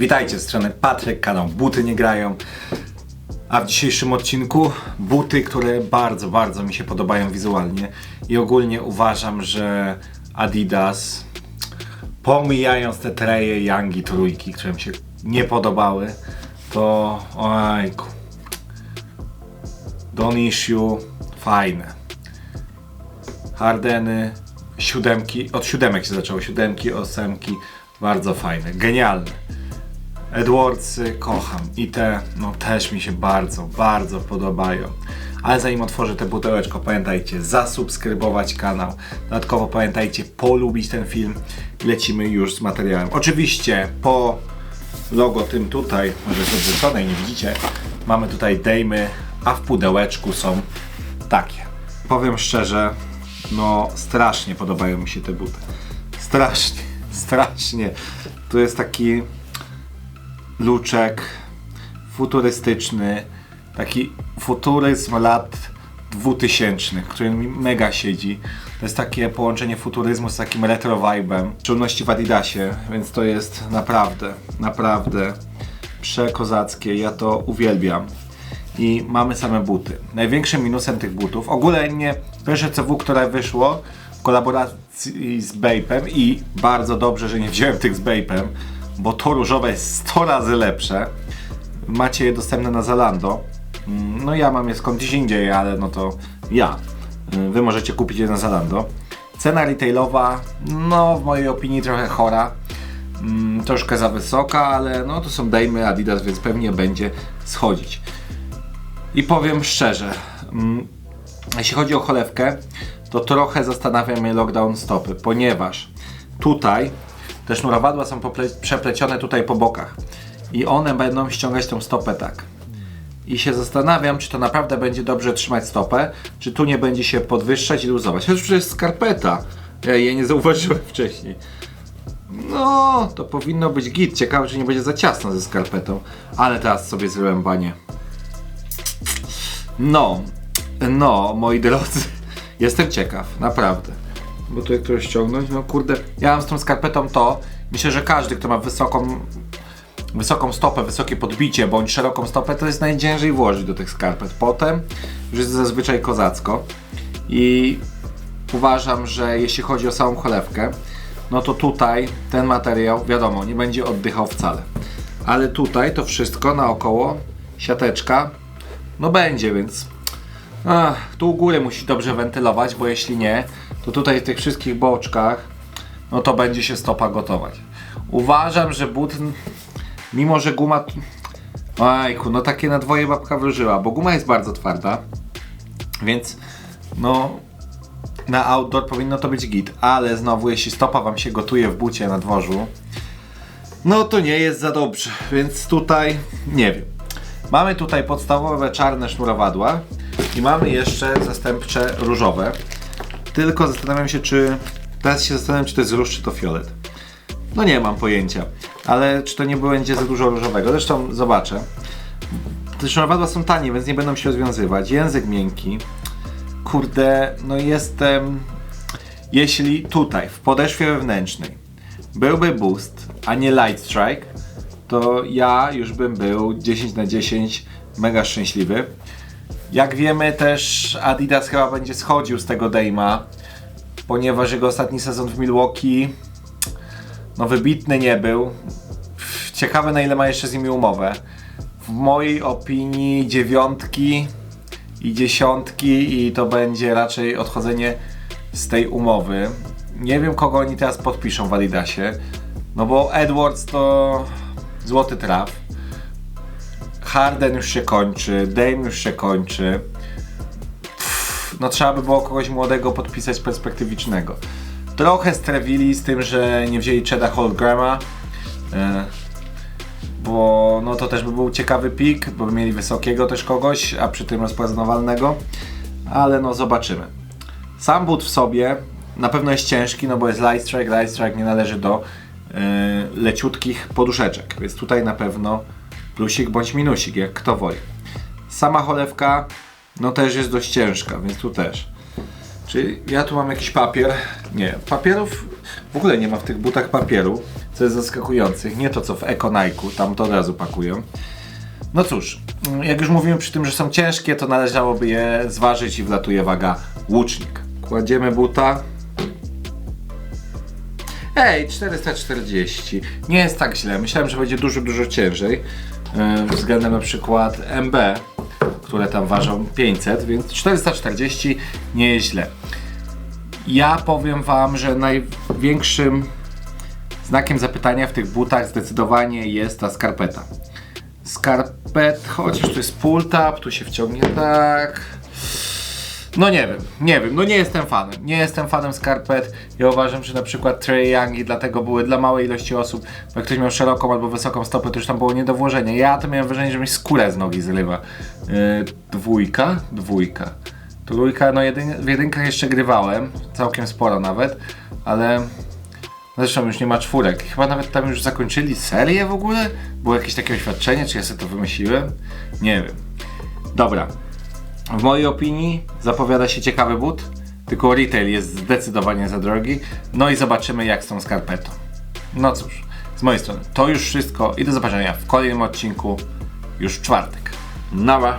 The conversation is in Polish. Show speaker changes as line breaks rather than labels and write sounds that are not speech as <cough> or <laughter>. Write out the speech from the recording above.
Witajcie z strony Patryk, kanał Buty nie grają. A w dzisiejszym odcinku buty, które bardzo, bardzo mi się podobają wizualnie i ogólnie uważam, że Adidas pomijając te treje Yangi trójki, które mi się nie podobały, to ojku Don Issue fajne. Hardeny, siódemki, od siódemek się zaczęło, siódemki, ósemki, bardzo fajne, genialne. Edwardsy kocham i te no też mi się bardzo, bardzo podobają. Ale zanim otworzę te butełeczko, pamiętajcie zasubskrybować kanał. Dodatkowo pamiętajcie polubić ten film. Lecimy już z materiałem. Oczywiście po logo tym tutaj, może jest odwrócone i nie widzicie, mamy tutaj dejmy, a w pudełeczku są takie. Powiem szczerze, no strasznie podobają mi się te buty. Strasznie, <laughs> strasznie. Tu jest taki luczek futurystyczny, taki futuryzm lat 2000, który mi mega siedzi. To jest takie połączenie futuryzmu z takim retro vibe'em, w szczególności w Adidasie, więc to jest naprawdę, naprawdę przekozackie. Ja to uwielbiam. I mamy same buty. Największym minusem tych butów, ogólnie pierwsze CW, które wyszło w kolaboracji z Bape'em i bardzo dobrze, że nie wziąłem tych z Bape'em, bo to różowe jest 100 razy lepsze. Macie je dostępne na Zalando. Mm, No ja mam je skądś indziej, ale no to ja. Y, Wy możecie kupić je na Zalando. Cena retailowa, no w mojej opinii trochę chora. Mm, Troszkę za wysoka, ale no to są dejmy Adidas, więc pewnie będzie schodzić. I powiem szczerze, mm, jeśli chodzi o cholewkę, to trochę zastanawia mnie lockdown stopy, ponieważ tutaj te sznurowadła są przeplecione tutaj po bokach i one będą ściągać tą stopę tak. I się zastanawiam, czy to naprawdę będzie dobrze trzymać stopę, czy tu nie będzie się podwyższać i luzować. Chociaż to jest skarpeta. Ja jej nie zauważyłem <laughs> wcześniej. No, to powinno być git. Ciekawe, czy nie będzie za ciasno ze skarpetą. Ale teraz sobie zrobiłem banie. No, no, moi drodzy, <laughs> jestem ciekaw, naprawdę. Bo tu jak to ściągnąć, no kurde, ja mam z tą skarpetą to, myślę, że każdy, kto ma wysoką, wysoką stopę, wysokie podbicie, bądź szeroką stopę, to jest najciężej włożyć do tych skarpet. Potem już jest zazwyczaj kozacko i uważam, że jeśli chodzi o samą cholewkę, no to tutaj ten materiał, wiadomo, nie będzie oddychał wcale. Ale tutaj to wszystko naokoło, siateczka, no będzie, więc ach, tu u góry musi dobrze wentylować, bo jeśli nie, to tutaj w tych wszystkich boczkach, no to będzie się stopa gotować. Uważam, że but, mimo że guma, ojku, no takie na dwoje babka wróżyła, bo guma jest bardzo twarda, więc no na outdoor powinno to być git, ale znowu jeśli stopa wam się gotuje w bucie na dworzu, no to nie jest za dobrze, więc tutaj nie wiem. Mamy tutaj podstawowe czarne sznurowadła i mamy jeszcze zastępcze różowe. Tylko zastanawiam się, czy. Teraz się zastanawiam, czy to jest róż, czy to fiolet. No nie mam pojęcia, ale czy to nie będzie za dużo różowego. Zresztą zobaczę. Te sznurowadła są tanie, więc nie będą się rozwiązywać. Język miękki. Kurde, no jestem. Jeśli tutaj, w podeszwie wewnętrznej, byłby boost, a nie light strike, to ja już bym był 10 na 10 mega szczęśliwy. Jak wiemy też Adidas chyba będzie schodził z tego Dejma, ponieważ jego ostatni sezon w Milwaukee no wybitny nie był. Ciekawe na ile ma jeszcze z nimi umowę. W mojej opinii dziewiątki i dziesiątki i to będzie raczej odchodzenie z tej umowy. Nie wiem kogo oni teraz podpiszą w Adidasie. No bo Edwards to złoty traf. Harden już się kończy, Dame już się kończy. No trzeba by było kogoś młodego podpisać perspektywicznego. Trochę strewili z tym, że nie wzięli Cheda Holgrama. E, bo no to też by był ciekawy pik, bo by mieli wysokiego też kogoś, a przy tym rozpoznawalnego. Ale no zobaczymy. Sam but w sobie na pewno jest ciężki, no bo jest light strike, light strike nie należy do e, leciutkich poduszeczek, więc tutaj na pewno plusik bądź minusik, jak kto woli. Sama cholewka no też jest dość ciężka, więc tu też. Czyli ja tu mam jakiś papier. Nie, papierów w ogóle nie ma w tych butach papieru. co jest zaskakujące. Nie to co w Econajku, tam to od razu pakują. No cóż, jak już mówimy przy tym, że są ciężkie, to należałoby je zważyć i wlatuje waga łucznik. Kładziemy buta. Ej, 440. Nie jest tak źle. Myślałem, że będzie dużo, dużo ciężej. Yy, względem na przykład MB, które tam ważą 500, więc 440 nie jest źle. Ja powiem Wam, że największym znakiem zapytania w tych butach zdecydowanie jest ta skarpeta. Skarpet, chociaż tu jest pull tu się wciągnie tak. No nie wiem, nie wiem, no nie jestem fanem. Nie jestem fanem skarpet. Ja uważam, że na przykład Trey Youngi dlatego były dla małej ilości osób, bo jak ktoś miał szeroką albo wysoką stopę, to już tam było nie do włożenia. Ja to miałem wrażenie, że mi skórę z nogi zrywa. Yy, dwójka, dwójka. Trójka, no jedyn, w jedynkach jeszcze grywałem, całkiem sporo nawet, ale zresztą już nie ma czwórek. Chyba nawet tam już zakończyli serię w ogóle? Było jakieś takie oświadczenie, czy ja sobie to wymyśliłem? Nie wiem. Dobra. W mojej opinii zapowiada się ciekawy but, tylko retail jest zdecydowanie za drogi. No i zobaczymy jak z tą skarpetą. No cóż, z mojej strony to już wszystko i do zobaczenia w kolejnym odcinku już w czwartek. Nara.